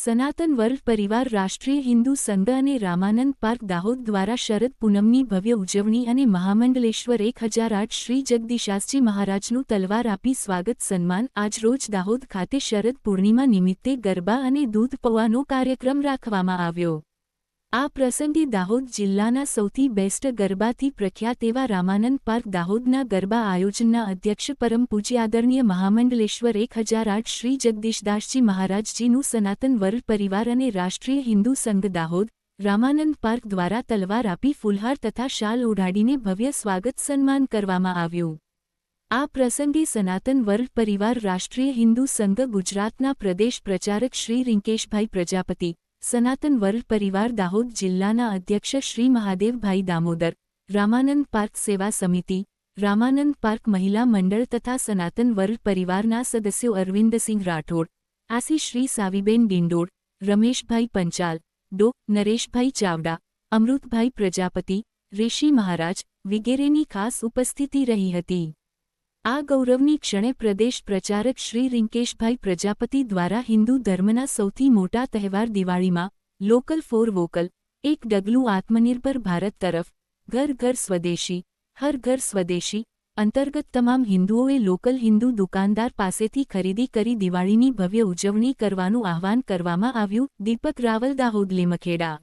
સનાતન વર્લ્ડ પરિવાર રાષ્ટ્રીય હિન્દુ સંઘ અને રામાનંદ પાર્ક દાહોદ દ્વારા શરદ પૂનમની ભવ્ય ઉજવણી અને મહામંડલેશ્વર એક હજાર આઠ શ્રી જગદીશાસજી મહારાજનું તલવાર આપી સ્વાગત સન્માન આજરોજ દાહોદ ખાતે શરદ પૂર્ણિમા નિમિત્તે ગરબા અને દૂધ પૌવાનો કાર્યક્રમ રાખવામાં આવ્યો. આ પ્રસંગે દાહોદ જિલ્લાના સૌથી બેસ્ટ ગરબાથી પ્રખ્યાત એવા રામાનંદ પાર્ક દાહોદના ગરબા આયોજનના અધ્યક્ષ પરમ પૂજ્ય આદરણીય મહામંડલેશ્વર એક હજાર આઠ શ્રી જગદીશદાસજી મહારાજજીનું સનાતન વર્લ્ડ પરિવાર અને રાષ્ટ્રીય હિન્દુ સંઘ દાહોદ, રામાનંદ પાર્ક દ્વારા તલવાર આપી ફુલહાર તથા શાલ ઓઢાડીને ભવ્ય સ્વાગત સન્માન કરવામાં આવ્યું. આ પ્રસંગે સનાતન વર્લ્ડ પરિવાર રાષ્ટ્રીય હિન્દુ સંઘ ગુજરાતના પ્રદેશ પ્રચારક શ્રી રિંકેશભાઈ પ્રજાપતિ સનાતન વર્લ્ડ પરિવાર દાહોદ જિલ્લાના અધ્યક્ષ શ્રી મહાદેવભાઈ દામોદર, રામાનંદ પાર્ક સેવા સમિતિ, રામાનંદ પાર્ક મહિલા મંડળ તથા સનાતન વર્લ્ડ પરિવારના સદસ્યો અરવિંદસિંહ રાઠોડ આસી શ્રી સાવીબેન ડિંડોળ, રમેશભાઈ પંચાલ, ડો. નરેશભાઈ ચાવડા, અમૃતભાઈ પ્રજાપતિ રેશી મહારાજ વિગેરેની ખાસ ઉપસ્થિતિ રહી હતી. આ ગૌરવની ક્ષણે પ્રદેશ પ્રચારક શ્રી રિંકેશભાઈ પ્રજાપતિ દ્વારા હિન્દુ ધર્મના સૌથી મોટા તહેવાર દિવાળીમાં લોકલ ફોર વોકલ એક ડગલું આત્મનિર્ભર ભારત તરફ, ઘર ઘર સ્વદેશી, હર ઘર સ્વદેશી, અંતર્ગત તમામ હિન્દુઓએ લોકલ હિન્દુ દુકાનદાર પાસેથી ખરીદી કરી દિવાળીની ભવ્ય ઉજવણી કરવાનું આહવાન કરવામાં આવ્યું. દીપક રાવલ દાહોદ, લીમખેડા.